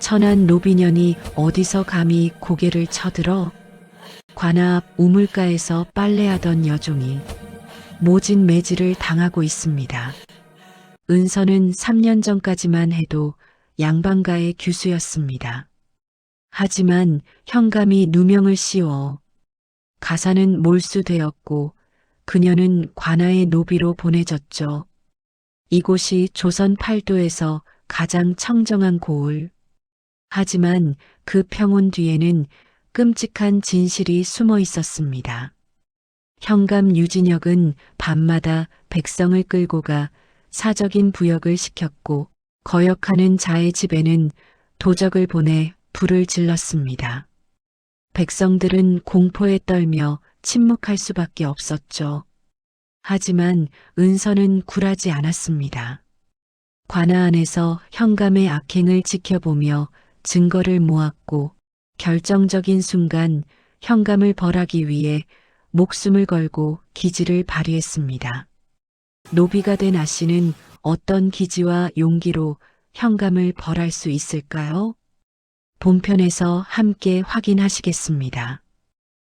천한 노비년이 어디서 감히 고개를 쳐들어 관아 앞 우물가에서 빨래하던 여종이 모진 매질을 당하고 있습니다. 은서는 3년 전까지만 해도 양반가의 규수였습니다. 하지만 현감이 누명을 씌워 가사는 몰수되었고 그녀는 관아의 노비로 보내졌죠. 이곳이 조선 팔도에서 가장 청정한 고을. 하지만 그 평온 뒤에는 끔찍한 진실이 숨어 있었습니다. 현감 유진혁은 밤마다 백성을 끌고 가 사적인 부역을 시켰고 거역하는 자의 집에는 도적을 보내 불을 질렀습니다. 백성들은 공포에 떨며 침묵할 수밖에 없었죠. 하지만 은서는 굴하지 않았습니다. 관아 안에서 현감의 악행을 지켜보며 증거를 모았고 결정적인 순간 현감을 벌하기 위해 목숨을 걸고 기지를 발휘했습니다. 노비가 된 아씨는 어떤 기지와 용기로 현감을 벌할 수 있을까요? 본편에서 함께 확인하시겠습니다.